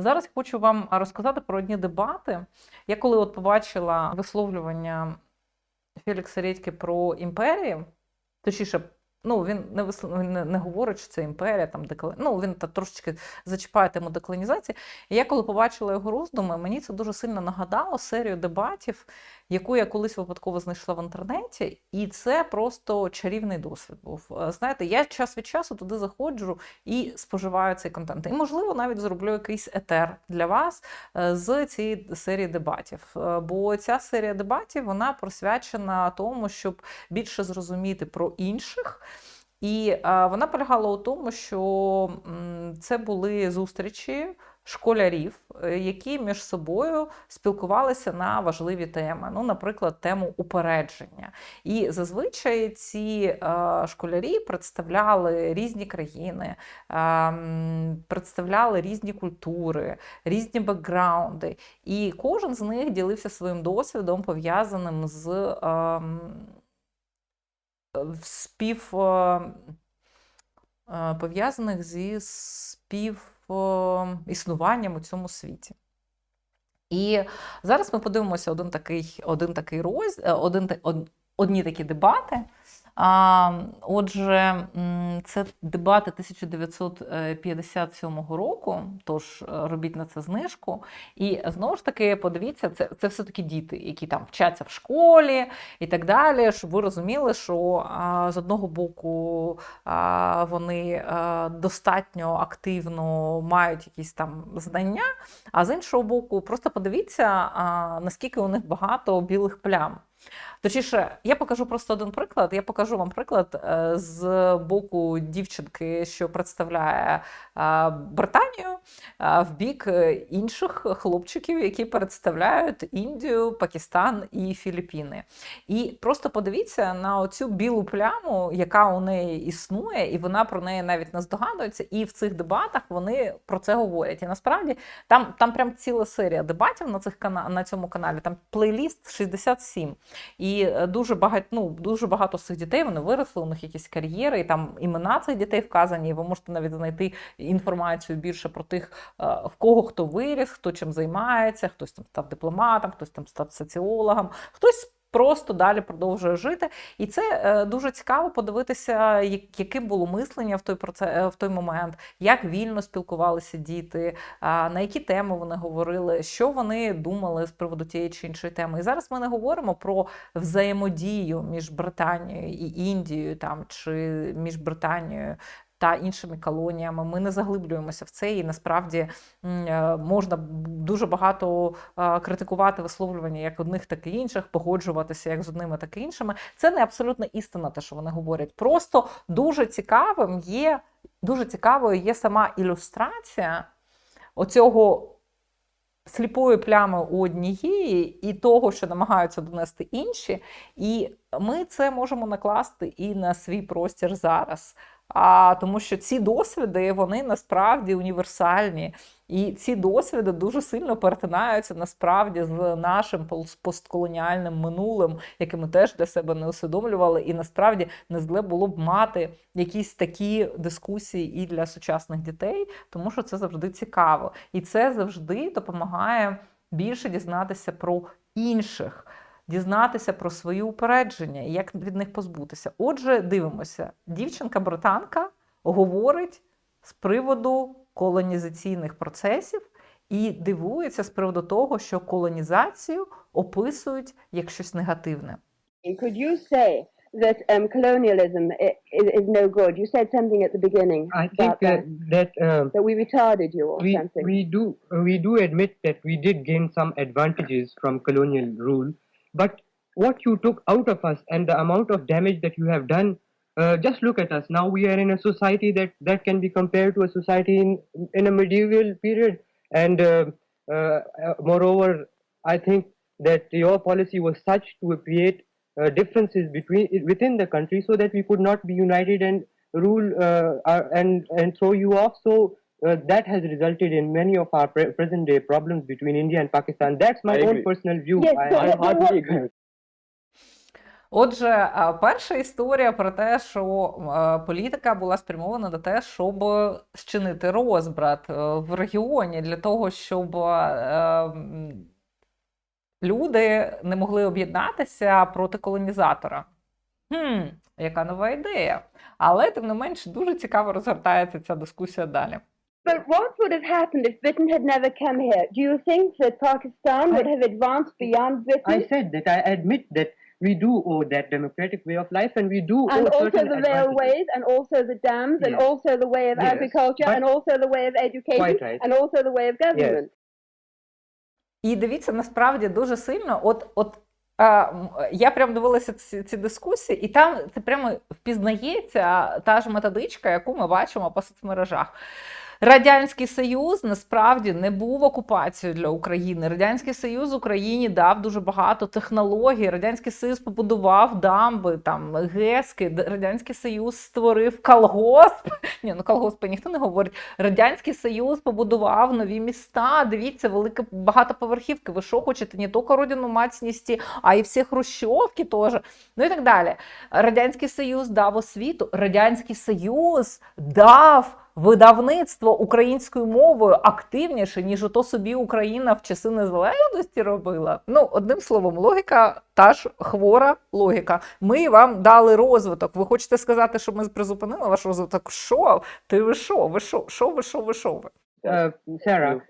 Зараз хочу вам розказати про одні дебати. Я коли от побачила висловлювання Фелікса Редьки про імперії, точніше, ну він не висл... не, не говорить, що це імперія, там декла... ну він та трошечки зачіпає тему деколонізації. І я коли побачила його роздуми, мені це дуже сильно нагадало серію дебатів, яку я колись випадково знайшла в інтернеті, і це просто чарівний досвід був. Е, Знаєте, я час від часу туди заходжу і споживаю цей контент. І, можливо, навіть зроблю якийсь етер для вас е, з цієї серії дебатів. Е, Бо ця серія дебатів вона присвячена тому, щоб більше зрозуміти про інших. І вона полягала у тому, що це були зустрічі школярів, е, які між собою спілкувалися на важливі теми. Ну, наприклад, тему упередження. І зазвичай ці е, школярі представляли різні країни, е, представляли різні культури, різні бекграунди. І кожен з них ділився своїм досвідом, пов'язаним з. е, м, спів е, пов'язаних зі спів існуванням у цьому світі. І зараз ми подивимося один такий, один такий роз, е, один, од- одні такі дебати. Отже, це дебати 1957 року, тож е, робіть на це знижку. І знову ж таки, подивіться, це, це все-таки діти, які там вчаться в школі і так далі, щоб ви розуміли, що а, з одного боку а, вони а, достатньо активно мають якісь там знання, а з іншого боку, просто подивіться, а, наскільки у них багато білих плям. Точніше, я покажу просто один приклад. Я покажу вам приклад е, з боку дівчинки, що представляє е, Британію, е, в бік інших хлопчиків, які представляють Індію, Пакистан і Філіппіни. І просто подивіться на оцю білу пляму, яка у неї існує, і вона про неї навіть не здогадується. І в цих дебатах вони про це говорять. І насправді там, там прям ціла серія дебатів на цих на цьому каналі. Там плейліст 67. І е, дуже багато, ну, дуже багато з цих дітей вони виросли, у них якісь кар'єри, і там імена цих дітей вказані. І ви можете навіть знайти інформацію більше про тих, е, в кого хто виріс, хто чим займається, хтось там став дипломатом, хтось там став соціологом, хтось. Просто далі продовжує жити, і це е, дуже цікаво подивитися, як- яке було мислення в той проце, е, в той момент, як вільно спілкувалися діти, на які теми вони говорили, що вони думали з приводу тієї чи іншої теми. І зараз ми не говоримо про взаємодію між Британією і Індією, там чи між Британією. Та іншими колоніями ми не заглиблюємося в це, і насправді е, можна дуже багато е, критикувати висловлювання як одних, так і інших, погоджуватися як з одними, так і іншими. Це не абсолютно істина, те, що вони говорять. Просто дуже цікавим є, дуже цікавою є сама ілюстрація оцього сліпої плями у однієї і того, що намагаються донести інші, і ми це можемо накласти і на свій простір зараз. А тому що ці досвіди вони насправді універсальні, і ці досвіди дуже сильно перетинаються насправді з нашим постколоніальним минулим, яке ми теж для себе не усвідомлювали. І насправді не зле було б мати якісь такі дискусії і для сучасних дітей, тому що це завжди цікаво, і це завжди допомагає більше дізнатися про інших. Дізнатися про свої упередження і як від них позбутися. Отже, дивимося, дівчинка-британка говорить з приводу колонізаційних процесів і дивується з приводу того, що колонізацію описують як щось негативне. Could you say that um, colonialism is, is no good? You said something at the beginning I think that, that, that um, that we retarded you or we something. we do we do admit that we did gain some advantages from colonial rule, but what you took out of us and the amount of damage that you have done. Uh, just look at us now. We are in a society that that can be compared to a society in in a medieval period, and uh, uh, uh, moreover, I think that your policy was such to create uh, differences between within the country so that we could not be united and rule uh, and and throw you off. So uh, that has resulted in many of our pre- present day problems between India and Pakistan. That's my I own agree. personal view. Yes, I, so I what- hardly what- agree. Отже, перша історія про те, що е, політика була спрямована на те, щоб зчинити розбрат е, в регіоні для того, щоб е, люди не могли об'єднатися проти колонізатора. Хм, яка нова ідея. Але тим не менш дуже цікаво розгортається ця дискусія далі. But what would have happened if Britain had never come here? Do you think that Pakistan would have advanced beyond Britain? I said that I admit that we do owe that democratic way of life and we do and owe also certain the advantages. railways, and also the dams, and also the way of Yes, agriculture, but- and also the way of education, Quite right. and also the way of government. І дивіться, насправді дуже сильно, от, от а, м, я прям дивилася ці, ці дискусії, і там це прямо впізнається та ж методичка, яку ми бачимо по соцмережах. Радянський Союз насправді не був окупацією для України. Радянський Союз Україні дав дуже багато технологій. Радянський Союз побудував дамби, там гески. Радянський Союз створив колгосп. Ні, ну колгоспи ніхто не говорить. Радянський Союз побудував нові міста. Дивіться, велике багатоповерхівки. Ви що хочете? Не тільки родину мать снести, а й всі хрущовки теж. Ну і так далі. Радянський Союз дав освіту. Радянський Союз дав. Видавництво українською мовою активніше, ніж ото собі Україна в часи незалежності робила. Ну, одним словом, логіка та ж хвора логіка. Ми вам дали розвиток. Ви хочете сказати, що ми призупинили ваш розвиток? Що? Ти ви що? Ви що? Що ви що? Ви що ви? Uh, Sarah.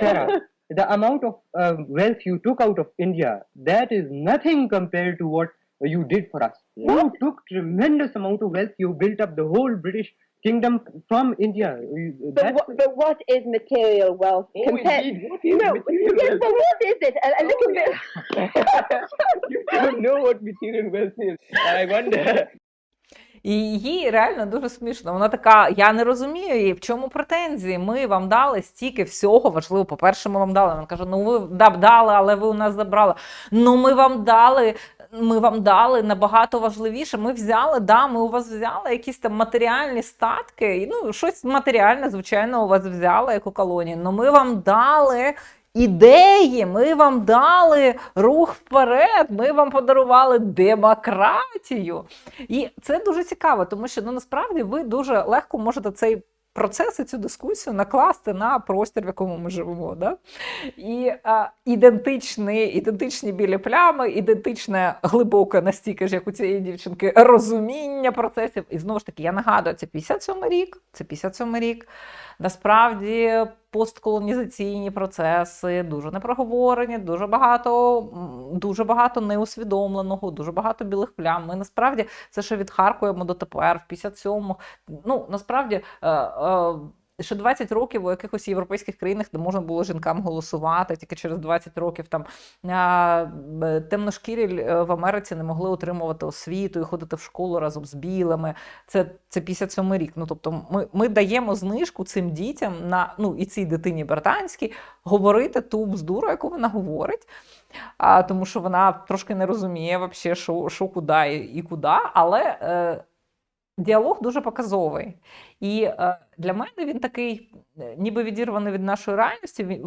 Sarah, the amount of uh, wealth you took out of India, that is nothing compared to what you did for us. You took tremendous amount of wealth. You built up the whole British kingdom from India. But, what, but what is material wealth Oh, compared? indeed, what is no, material yes, wealth? but what is it? A, a little bit. you don't know what material wealth is. I wonder. І їй реально дуже смішно. Вона така: я не розумію її, в чому претензії. Ми вам дали стільки всього важливо. По-перше, ми вам дали. Вона каже: ну ви дали, але ви у нас забрали. Ну, ми вам дали. Ми вам дали набагато важливіше. Ми взяли, да, ми у вас взяли якісь там матеріальні статки. Ну, щось матеріальне, звичайно, у вас взяли, як у колонії. Ну, ми вам дали ідеї, ми вам дали рух вперед, ми вам подарували демократію. І це дуже цікаво, тому що ну насправді ви дуже легко можете цей процес і цю дискусію накласти на простір, в якому ми живемо. Да? І а, ідентичні, ідентичні білі плями, ідентичне глибоке настільки ж, як у цієї дівчинки, розуміння процесів. І знову ж таки, я нагадую, це 57 рік, це 57 рік. Насправді постколонізаційні процеси дуже непроговорені, дуже багато, дуже багато неусвідомленого, дуже багато білих плям. Ми насправді це ще відхаркуємо дотепер, в 57-му. Ну насправді. Е, е, Ще 20 років у якихось європейських країнах, де можна було жінкам голосувати, тільки через 20 років там темношкірі е, в Америці не могли отримувати освіту і ходити в школу разом з білими. Це, це 57 рік. Ну тобто, ми, ми даємо знижку цим дітям на ну і цій дитині британській говорити ту бздуру, яку вона говорить. А, тому що вона трошки не розуміє вообще, що, що куди і, і куди, але е, діалог дуже показовий. І е, для мене він такий, е, ніби відірваний від нашої реальності,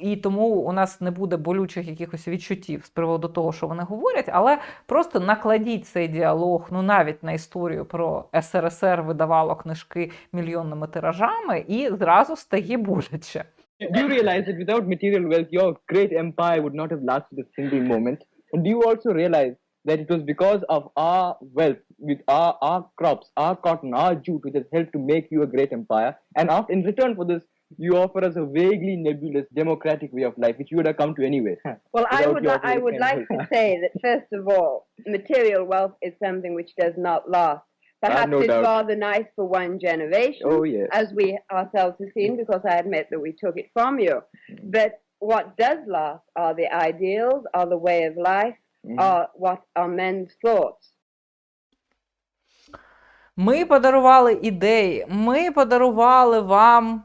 і тому у нас не буде болючих якихось відчуттів з приводу того, що вони говорять, але просто накладіть цей діалог, ну навіть на історію про СРСР видавало книжки мільйонними тиражами, і зразу стає боляче. Do you realize that without material wealth, your great empire would not have lasted a single moment? And do you also realize that it was because of our wealth, with our, our crops, our cotton, our jute, which has helped to make you a great empire? And after, in return for this, you offer us a vaguely nebulous democratic way of life, which you would have come to anyway. Well, I would, li- I would like to say that first of all, material wealth is something which does not last. Ah, Perhaps no it's doubt. rather nice for one generation, Oh, yes. as we ourselves have seen, mm. because I admit that we took it from you. Mm. But what does last are the ideals, are the way of life. Are what are men's thoughts. Ми подарували ідеї, ми подарували вам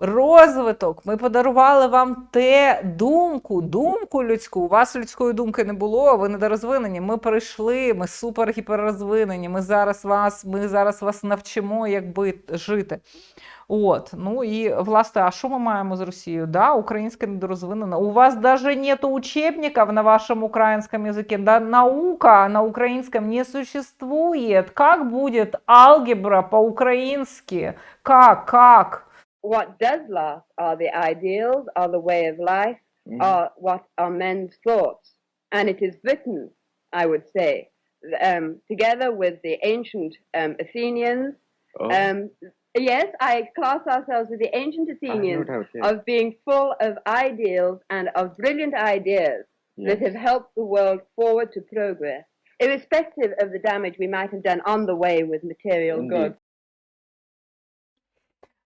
розвиток, ми подарували вам те думку, думку людську. У вас людської думки не було, ви недорозвинені. Ми прийшли, ми супер гіперрозвинені. Ми зараз вас, ми зараз вас навчимо, як би жити. От, ну і власне, а що ми маємо з Росією? Да, українська недорозвинена. У вас даже нету учебников на вашем украинском языке. Да, наука на украинском не существует. Как будет алгебра по-украински? Как, как? What does last are the ideals, are the way of life, Mhm. are what are men's thoughts. And it is Britain, I would say, um, together with the ancient um, Athenians. Oh, Um, yes, I class ourselves with the ancient Athenians of being full of ideals and of brilliant ideas that have helped the world forward to progress, irrespective of the damage we might have done on the way with material Indeed. goods.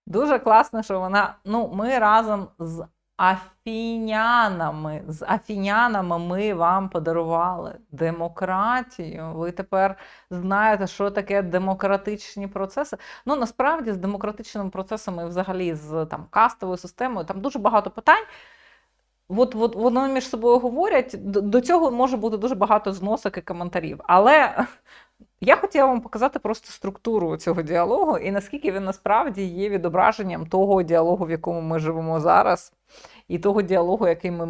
Дуже класно, що вона. Ну, ми разом з афінянами. З афінянами ми вам подарували демократію. Ви тепер знаєте, що таке демократичні процеси. Ну, насправді, з демократичними процесами, взагалі з там кастовою системою, там дуже багато питань. От, от вони між собою говорять. До цього може бути дуже багато зносок і коментарів. Але я хотіла вам показати просто структуру цього діалогу і наскільки він насправді є відображенням того діалогу, в якому ми живемо зараз, і того діалогу, який ми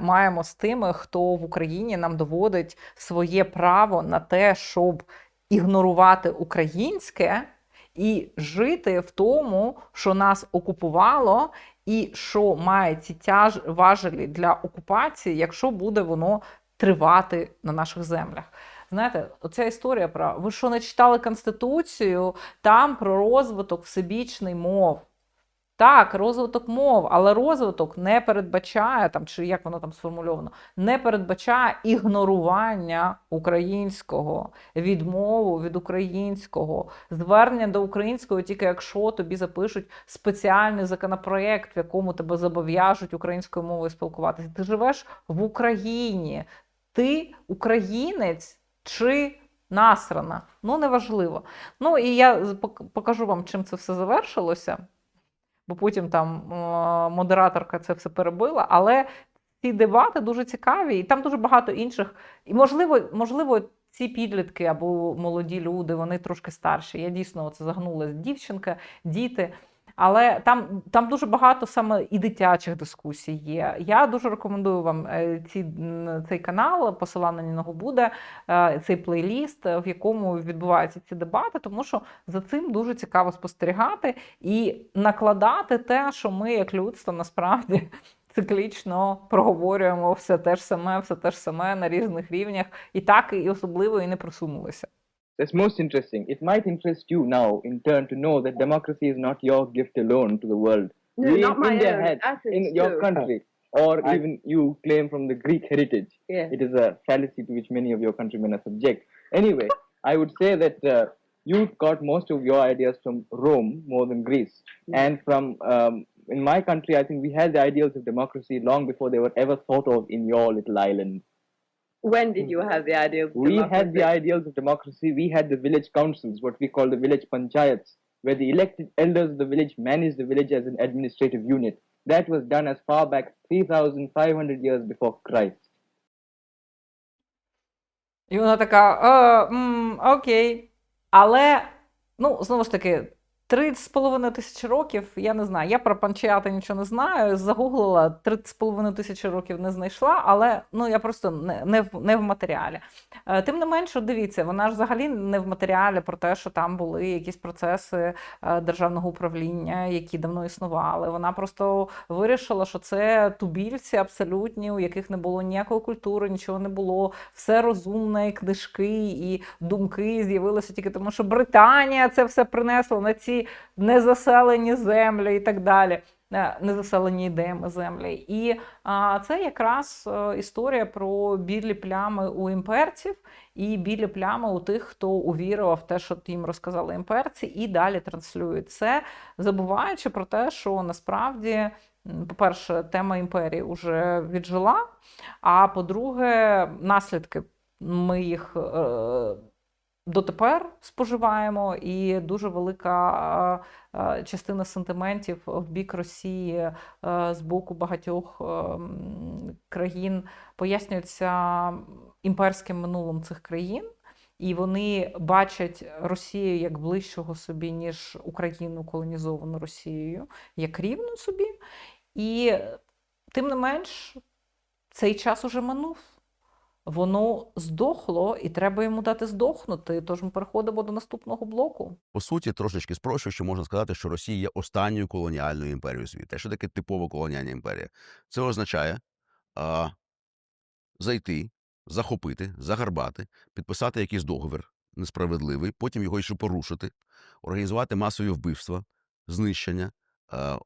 маємо з тими, хто в Україні нам доводить своє право на те, щоб ігнорувати українське і жити в тому, що нас окупувало, і що має ці тяж важелі для окупації, якщо буде воно тривати на наших землях. Знаєте, оця історія про ви що не читали Конституцію, там про розвиток всебічний мов. Так, розвиток мов, але розвиток не передбачає, там, чи як воно там сформульовано, не передбачає ігнорування українського, відмову від українського, звернення до українського, тільки якщо тобі запишуть спеціальний законопроєкт, в якому тебе зобов'яжуть українською мовою спілкуватися. Ти живеш в Україні, ти українець чи насрана. Ну, неважливо. Ну і я покажу вам, чим це все завершилося, бо потім там модераторка це все перебила. Але ці дебати дуже цікаві, і там дуже багато інших. І можливо, можливо, ці підлітки або молоді люди, вони трошки старші. Я дійсно це загнула дівчинка, діти. Але там, там дуже багато саме і дитячих дискусій є. Я дуже рекомендую вам е, ці, цей канал, посилання на нього буде, е, цей плейліст, в якому відбуваються ці дебати, тому що за цим дуже цікаво спостерігати і накладати те, що ми, як людство, насправді циклічно проговорюємо все те ж саме, все те ж саме на різних рівнях, і так і особливо і не просунулися. That's most interesting. It might interest you now, in turn, to know that democracy is not your gift alone to the world. No, we not in my India own. had Athens in your too. country, or I- even you claim from the Greek heritage. Yes. It is a fallacy to which many of your countrymen are subject. Anyway, I would say that uh, you got most of your ideas from Rome more than Greece, and from um, in my country, I think we had the ideals of democracy long before they were ever thought of in your little island When did you have the idea of We had the democracy? ideals of democracy. We had the village councils, what we call the village panchayats, where the elected elders of the village manage the village as an administrative unit. That was done as far back 3,500 years before Christ. І вона така: е, м, окей. Але, ну, знову ж таки, три з половиною тисячі років, я не знаю. Я про панчеати нічого не знаю. Загуглила три з половиною тисячі років не знайшла, але ну я просто не, не, в, не в матеріалі. Е, Тим не менше, дивіться, вона ж взагалі не в матеріалі про те, що там були якісь процеси е, державного управління, які давно існували. Вона просто вирішила, що це тубільці абсолютні, у яких не було ніякої культури, нічого не було. Все розумне, і книжки і думки з'явилися тільки тому, що Британія це все принесла на ці незаселені землі і так далі. Е, Незаселені ідеями землі. І а, це якраз е, історія про білі плями у імперців і білі плями у тих, хто увірував в те, що їм розказали імперці, і далі транслюють це, забуваючи про те, що насправді, по-перше, тема імперії вже віджила. А по-друге, наслідки ми їх е, дотепер споживаємо, і дуже велика е, е, частина сентиментів в бік Росії е, з боку багатьох країн пояснюється імперським минулим цих країн. і вони бачать Росію як ближчого собі, ніж Україну колонізовану Росією, як рівну собі. І тим не менш, цей час уже минув. Воно здохло, і треба йому дати здохнути. Тож ми переходимо до наступного блоку. По суті, трошечки спрощуючи, можна сказати, що Росія є останньою колоніальною імперією світу. Що таке типова колоніальна імперія? Це означає а, зайти, захопити, загарбати, підписати якийсь договір несправедливий, потім його ще порушити, організувати масові вбивства, знищення,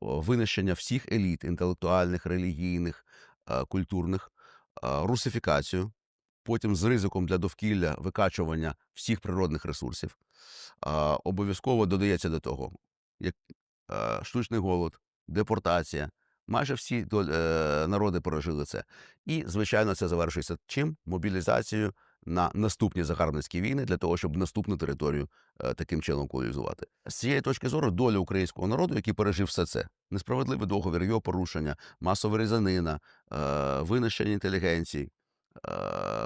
винищення всіх еліт інтелектуальних, релігійних, культурних, русифікацію, потім з ризиком для довкілля викачування всіх природних ресурсів обов'язково додається до того, як е, штучний голод, депортація. Майже всі е, народи пережили це. І, звичайно, це завершується чим? Мобілізацією на наступні загарбницькі війни для того, щоб наступну територію е, таким чином колонізувати. З цієї точки зору, доля українського народу, який пережив все це, несправедливий договір, його порушення, масова різанина, винищення інтелігенції,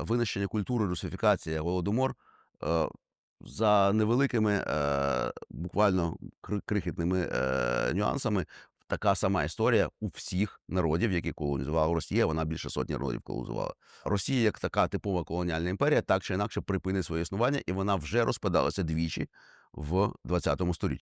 винищення культури, русифікація, голодомор. е, за невеликими, е, буквально крихітними е, нюансами, така сама історія у всіх народів, які колонізувала Росія. Вона більше сотні народів колонізувала. Росія, як така типова колоніальна імперія, так чи інакше припинить своє існування, і вона вже розпадалася двічі в 20 столітті.